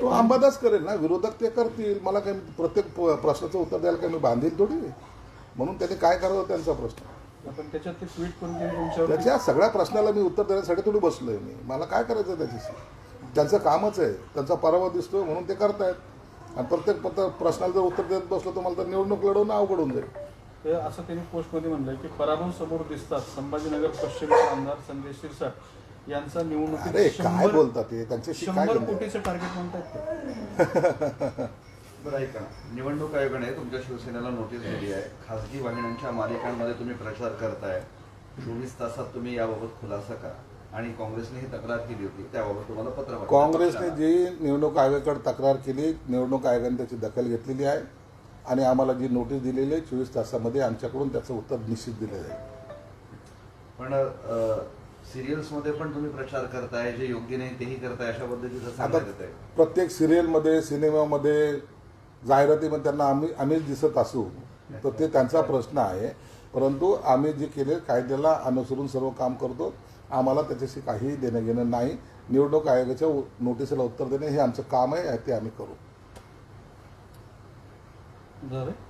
तो अंबादास करेल ना विरोधक ते करतील. मला काय प्रत्येक प्रश्नाचं उत्तर द्यायला काय मी बांधील थोडी. म्हणून त्यांनी काय करावं त्यांचा प्रश्न. आपण त्याच्यात ते ट्विट करून त्यांनी तुमच्यावर. त्याच्या सगळ्या प्रश्नाला मी उत्तर देण्यासाठी थोडी बसलोय मी. मला काय करायचं त्याच्याशी? त्यांचं कामच आहे. त्यांचा पराभव दिसतोय म्हणून ते करतायत. आणि प्रत्येक पत्र प्रश्नाला जर उत्तर देत बसलो तर मला तर निवडणूक लढवणं अवघड होऊन जाईल. ते असं त्यांनी पोस्टमध्ये म्हणलंय की पराभव समोर दिसतात संभाजीनगर पश्चिमचे आमदार संजय शिरसाट. यांचा अरे निवडणुकीत काय शंभर बोलतात ते त्यांच्याशी काय शंभर? कोटीचं टार्गेट म्हणतायत ते. बरं ऐका. निवडणूक आयोगाने तुमच्या शिवसेनेला नोटीस दिली आहे. खासगी वाहिन्यांच्या मालिकांमध्ये तुम्ही प्रचार करताय. चोवीस तासात तुम्ही याबाबत खुलासा करा. आणि काँग्रेसने ही तक्रार केली होती. त्याबाबत तुम्हाला पत्र पाठवलं. काँग्रेसने जी निवडणूक आयोगाकडे तक्रार केली निवडणूक आयोगाने त्याची दखल घेतलेली आहे. आणि आम्हाला जी नोटीस दिलेली आहे चोवीस तासामध्ये आमच्याकडून त्याचं उत्तर निश्चित दिलं जाईल. पण सिरियल्समध्ये पण तुम्ही प्रचार करताय जे योग्य नाही तेही करताय अशा पद्धतीचं सांगण्यात येत आहे प्रत्येक सिरियलमध्ये सिनेमामध्ये जाहिरातीमध्ये त्यांना आम्ही आम्हीच दिसत असू तर ते त्यांचा प्रश्न आहे. परंतु आम्ही जे केले कायद्याला अनुसरून सर्व काम करतो. आम्हाला त्याच्याशी काहीही देणं घेणं नाही. निवडणूक आयोगाच्या नोटिसीला उत्तर देणे हे आमचं काम आहे ते आम्ही करू.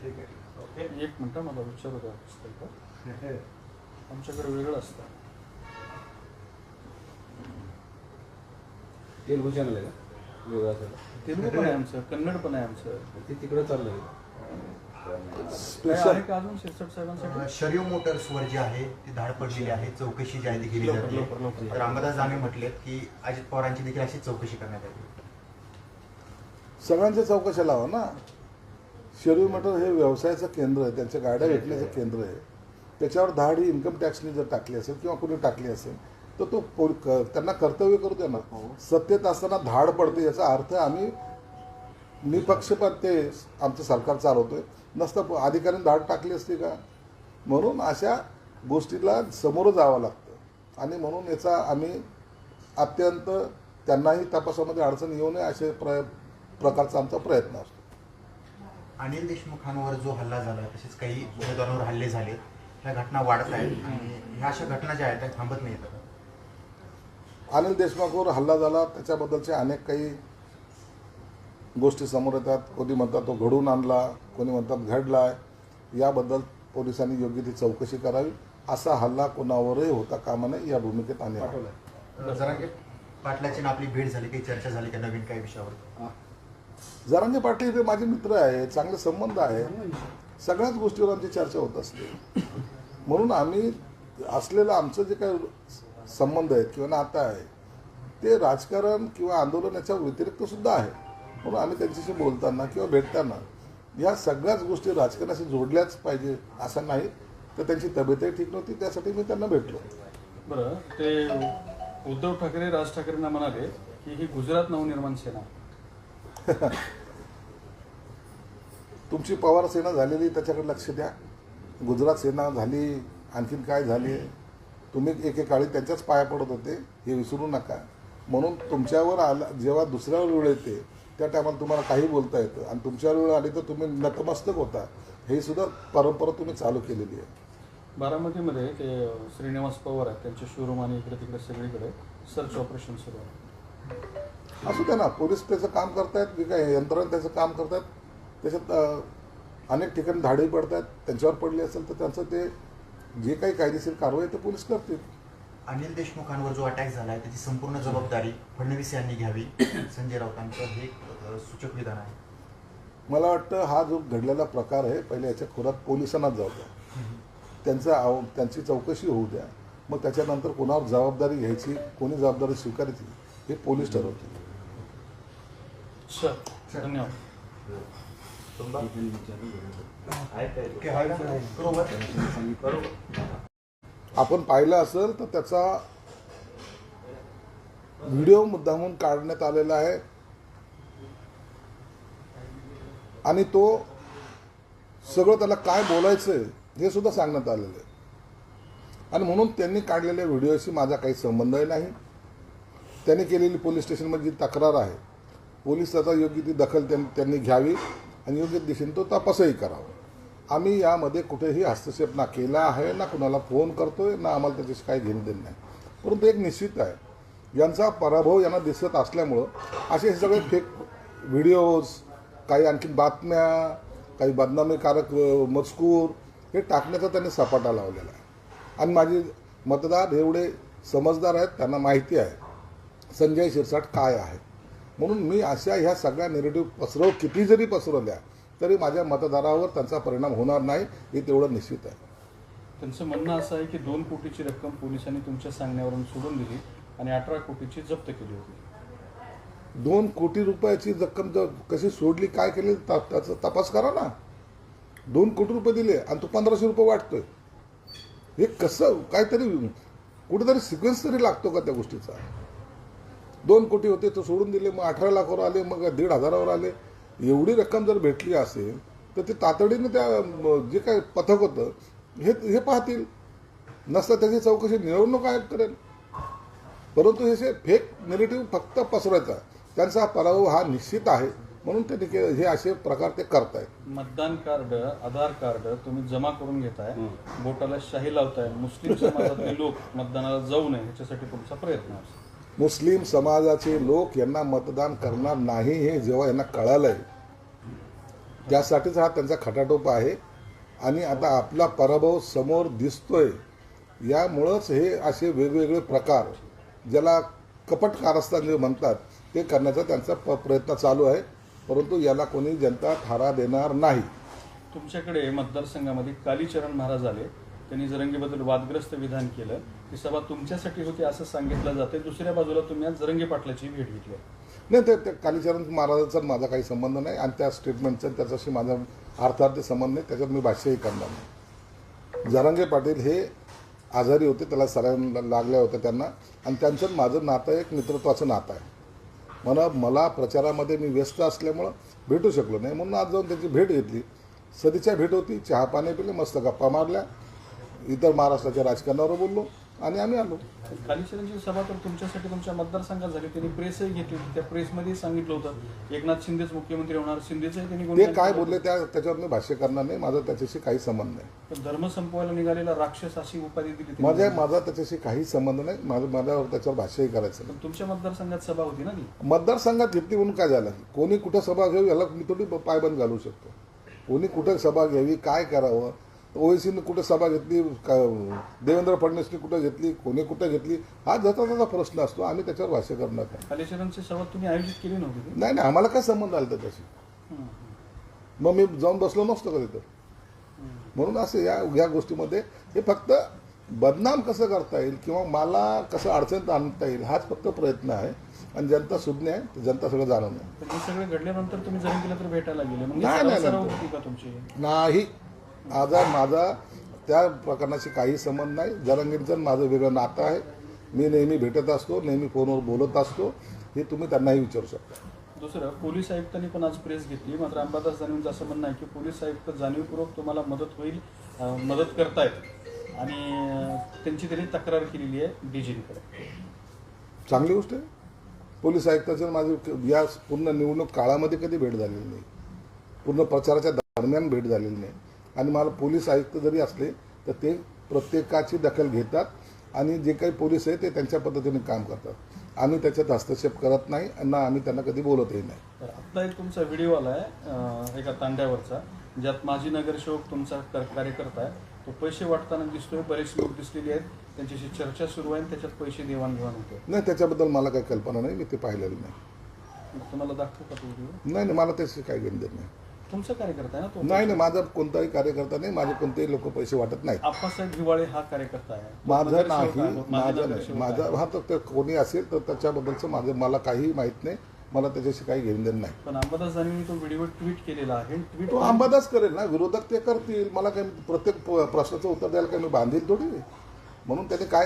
ठीक आहे. एक मिनिट मला विचारू आमच्याकडे वेगळं असतं. तेलगू चॅनल आहे का? वेगळा सगळा तेलुगू पण आहे आमचं कन्नड पण आहे आमचं. ते तिकडं काय स्पेशल आहे का अजून शिरसाट साहेबांसाठी? शरीव मोटर्सवर जे आहे ती धाड पडलेली आहे चौकशी जी आहे ती केली लवकर, जाते लवकर, लवकर. तर अंबादास दानवे म्हटलेत की अजित पवारांची देखील अशी चौकशी करण्यात आली. सगळ्यांच्या चौकशा लावा ना. शेड्यूल मटर हे व्यवसायाचं केंद्र आहे त्यांच्या गाड्या विकण्याचं केंद्र आहे. त्याच्यावर धाड ही इन्कम टॅक्सने जर टाकली असेल किंवा कोणी टाकली असेल तर तो त्यांना कर्तव्य करू द्या ना सत्तेत असताना धाड पडते याचा अर्थ आम्ही निपक्षपात ते आमचं सरकार चालवतोय. नसतं अधिकाऱ्यांनी धाड टाकली असती का? म्हणून अशा गोष्टीला समोरं जावं लागतं. आणि म्हणून याचा आम्ही अत्यंत त्यांनाही तपासामध्ये अडचण येऊ नये असे प्र प्रकारचा आमचा प्रयत्न असतो. अनिल देशमुखांवर जो हल्ला झाला तसेच काही उमेदवारांवर हल्ले झाले ह्या घटना वाढत आहेत आणि ह्या अशा घटना ज्या आहेत त्या थांबत नाहीत आता. अनिल देशमुखवर हल्ला झाला. त्याच्याबद्दलचे अनेक काही गोष्टी समोर येतात. कोणी म्हणतात तो घडून आणला कोणी म्हणतात घडलाय. याबद्दल पोलिसांनी योग्य ती चौकशी करावी. असा हल्ला कोणावरही होता कामा नये या भूमिकेत आम्ही आहोत. जरांगे पाटलाची आणि आपली भेट झाली काही चर्चा झाली का नवीन काही विषयावर? जरांगे पाटील हे माझे मित्र आहे चांगले संबंध आहे. सगळ्याच गोष्टीवर आमची चर्चा होत असते. म्हणून आम्ही असलेलं आमचं जे काही संबंध आहेत किंवा नातं आहे ते राजकारण किंवा आंदोलन याच्या व्यतिरिक्त सुद्धा आहे. म्हणून आम्ही त्यांच्याशी बोलताना किंवा भेटताना या सगळ्याच गोष्टी राजकारणाशी जोडल्याच पाहिजे असं नाही तर त्यांची तब्येतही ठीक नव्हती त्यासाठी मी त्यांना भेटलो. बरं ते उद्धव ठाकरे राज ठाकरेंना म्हणाले की ही गुजरात नवनिर्माण सेना. तुमची पवार सेना झालेली त्याच्याकडे लक्ष द्या. गुजरात सेना झाली आणखीन काय झाली? तुम्ही एकेकाळी त्यांच्याच पाया पडत होते हे विसरू नका. म्हणून तुमच्यावर आला जेव्हा दुसऱ्यावर वेळ येते त्या टायमाला तुम्हाला काही बोलता येतं. आणि तुमच्यावर वेळ आली तर तुम्ही नतमस्तक होता. हे सुद्धा परंपरा तुम्ही चालू केलेली आहे. बारामतीमध्ये ते श्रीनिवास पवार आहेत. त्यांचे शोरूम आणि इकडे तिकडे सगळीकडे सर्च ऑपरेशन सुरू आहे. असू द्या ना पोलीस त्याचं काम करतायत की काय यंत्रणा त्याचं काम करतायत. त्याच्यात अनेक ठिकाणी धाडे पडतात त्यांच्यावर पडली असेल तर त्यांचं ते जे काही कायदेशीर कारवाई ते पोलीस करतील. अनिल देशमुखांवर जो अटॅक झाला आहे त्याची संपूर्ण जबाबदारी फडणवीस यांनी घ्यावी. संजय राऊतांचं हे सूचक विधान आहे. मला वाटतं हा जो घडलेला प्रकार आहे पहिले याच्या खोरात पोलिसांनाच जाऊ द्या. त्यांचा आव त्यांची चौकशी होऊ द्या. मग त्याच्यानंतर कोणावर जबाबदारी घ्यायची कोणी जबाबदारी स्वीकारायची हे पोलीस ठरवतील. धन्यवाद. आपण पाहिलं असेल तर त्याचा व्हिडिओ मुद्दामून काढण्यात आलेला आहे आणि तो सगळं त्याला काय बोलायचं आहे हे सुद्धा सांगण्यात आलेलं आहे आणि म्हणून त्यांनी काढलेल्या व्हिडिओशी माझा काही संबंधही नाही त्यांनी केलेली पोलीस स्टेशनमध्ये जी तक्रार आहे पोलीस त्याचा योग्य ती दखल त्यां- त्यांनी घ्यावी आणि योग्य दिशेने तो तपासही करावा. आम्ही यामध्ये कुठेही हस्तक्षेप ना केला आहे ना कुणाला फोन करतो आहे ना आम्हाला त्याच्याशी काही घेणं देणं नाही. परंतु एक निश्चित आहे यांचा पराभव यांना दिसत असल्यामुळं असे हे सगळे फेक व्हिडिओज काही आणखी बातम्या काही बदनामीकारक मजकूर हे टाकण्याचा त्यांनी सपाटा लावलेला आहे. आणि माझे मतदार एवढे समजदार आहेत त्यांना माहिती आहे संजय शिरसाट काय आहे. म्हणून मी अशा ह्या सगळ्या निगेटिव्ह पसरव किती जरी पसरवल्या तरी माझ्या मतदारावर त्यांचा परिणाम होणार नाही हे तेवढं निश्चित आहे. त्यांचं म्हणणं असं आहे की दोन कोटीची रक्कम पोलिसांनी तुमच्या सांगण्यावरून सोडून दिली आणि अठरा कोटीची जप्त केली होती. दोन कोटी रुपयाची रक्कम जर कशी सोडली काय केली त्याचा तपास करा ना. दोन कोटी रुपये दिले आणि तो पंधराशे रुपये वाटतोय. हे कसं काहीतरी कुठेतरी सिक्वेन्स तरी लागतो का त्या गोष्टीचा? दोन कोटी होते तर सोडून दिले मग अठरा लाखावर आले मग दीड हजारावर आले. एवढी रक्कम जर भेटली असेल तर ते तातडीने त्या जे काय पथक होतं हे हे पाहतील. नसतं त्याची चौकशी निवडणूक आयोग करेल. परंतु हे जे फेक नेगेटिव्ह फक्त पसरवायचा त्यांचा हा पराभव हा निश्चित आहे. म्हणून ते निके- हे असे प्रकार ते करतायत. मतदान कार्ड आधार कार्ड तुम्ही जमा करून घेताय बोटाला शाही लावताय मुस्लिम समाजातले लोक मतदानाला जाऊ नये ह्याच्यासाठी तुमचा प्रयत्न असतो मुस्लिम समाजाचे लोक यांना मतदान करणार नाही हे जेव्हा यांना कळालंय त्यासाठीच हा त्यांचा खटाटोप आहे. आणि आता आपला पराभव समोर दिसतोय यामुळंच हे असे वेगवेगळे प्रकार ज्याला कपट कारस्थान जे म्हणतात ते करण्याचा त्यांचा प प्रयत्न चालू आहे. परंतु याला कोणी जनता थारा देणार नाही. तुमच्याकडे मतदारसंघामध्ये कालीचरण महाराज आले. त्यांनी जरंगीबद्दल वादग्रस्त विधान केलं. की सभा तुमच्यासाठी होती असं सांगितलं जाते. दुसऱ्या बाजूला तुम्ही आज जरंगे पाटलाची भेट घेतली नाही ते ते कालीचरण महाराजांचा माझा काही संबंध नाही आणि त्या स्टेटमेंटचा त्याच्याशी माझा अर्थार्थ संबंध नाही. त्याच्यात मी भाष्यही करणार नाही. जरंगे पाटील हे आजारी होते त्याला सरांना लागल्या होत्या त्यांना. आणि त्यांचं माझं नातं एक मित्रत्वाचं नातं आहे. मला मला प्रचारामध्ये मी व्यस्त असल्यामुळं भेटू शकलो नाही. म्हणून आज जाऊन त्याची भेट घेतली. सदीच्या भेट होती चहा पाणी पिले मस्त गप्पा मारल्या. इतर महाराष्ट्राच्या राजकारणावर बोललो आणि आम्ही आलो. कालीचरणची सभा तर तुमच्यासाठी तुमच्या मतदारसंघात झाली. त्यांनी प्रेसही घेतली. त्या प्रेसमध्ये सांगितलं होतं. एकनाथ शिंदेच मुख्यमंत्री होणार. शिंदेचंही त्यांनी ते काय. बोलले त्या त्याच्यावर मी भाष्य करणार नाही. माझा त्याच्याशी काही संबंध नाही. पण धर्म संपवायला निघालेला राक्षस अशी उपाधी दिली. माझ्या माझा त्याच्याशी काही संबंध नाही. माझं माझ्यावर त्याच्यावर भाष्यही करायचं पण तुमच्या मतदारसंघात सभा होती ना मतदारसंघात घेतली म्हणून काय झालं? कोणी कुठं सभा घ्यावी याला मी थोडी पायबंद घालू शकतो. कोणी कुठं सभा घ्यावी काय करावं? ओएसीनं कुठं सभा घेतली का देवेंद्र फडणवीसनी कुठं घेतली कोणी कुठं घेतली हा ज्याचा त्याचा प्रश्न असतो आम्ही त्याच्यावर भाष्य करणार नाही. सभा तुम्ही आयोजित केली नव्हती? नाही नाही आम्हाला काय संबंध आला त्याच्याशी. मग मी जाऊन बसलो नसतो कधी तर. म्हणून असं या या गोष्टीमध्ये हे फक्त बदनाम कसं करता येईल किंवा मला कसं अडचणीत आणता येईल हाच फक्त प्रयत्न आहे. आणि जनता सुज्ञ आहे तर जनता सगळं मग नाही, नाही, नाही. का नाही. माझा माझा त्या प्रकरणाशी काही संबंध नाही. जरंगींचं आणि माझं वेगळं नातं आहे. मी नेहमी भेटत असतो नेहमी फोनवर बोलत असतो. हे तुम्ही त्यांनाही विचारू शकता. दुसरं पोलीस आयुक्तांनी पण आज प्रेस घेतली. मात्र अंबादास दानवेंचं असं म्हणणं आहे की पोलीस आयुक्त जाणीवपूर्वक तुम्हाला मदत होईल मदत करतायत. आणि त्यांची त्यांनी तक्रार केलेली आहे डीजींकडे चांगली गोष्ट आहे. पोलीस आयुक्ताचं माझी या पूर्ण निवडणूक काळामध्ये कधी भेट झालेली नाही. पूर्ण प्रचाराच्या दरम्यान भेट झालेली नाही. आणि मला पोलीस आयुक्त जरी असले तर ते प्रत्येकाची दखल घेतात आणि जे काही पोलीस आहे ते त्यांच्या पद्धतीने काम करतात. आम्ही त्याच्यात हस्तक्षेप करत नाही आणि आम्ही त्यांना कधी बोलतही नाही. आत्ता एक तुमचा व्हिडिओ आला आहे एका तांड्यावरचा ज्यात माजी नगरसेवक तुमचा कर- कार्यकर्ता आहे. तो पैसे वाटताना दिसतोय बरेच लोक दिसलेले आहेत. त्यांच्याशी चर्चा सुरू आहे आणि त्याच्यात पैसे देवाणघेवाण होते नाही त्याच्याबद्दल मला काही कल्पना नाही मी ते पाहिलेलं नाही. तुम्हाला दाखवू का व्हिडिओ नाही नाही मला त्याची काही घेणं नाही. तुमचा कार्यकर्ता आहे ना तो नाही नाही माझा कोणताही कार्यकर्ता नाही माझे कोणतेही लोक पैसे वाटत नाहीत. आप्पासाहेब हिवाळे हा कार्यकर्ता आहे. माझं नाही माझं नाही माझं. हा तर कोणी असेल तर त्याच्याबद्दलचं माझं मला काही माहीत नाही मला त्याच्याशी काही घेणं देणं नाही. पण अंबादास तो व्हिडिओ ट्विट केलेला आहे ट्विट तो अंबादास करेल ना विरोधक ते करतील मला काही प्रत्येक प्रश्नाचं उत्तर द्यायला काही मी बांधील थोडी. म्हणून त्याने काय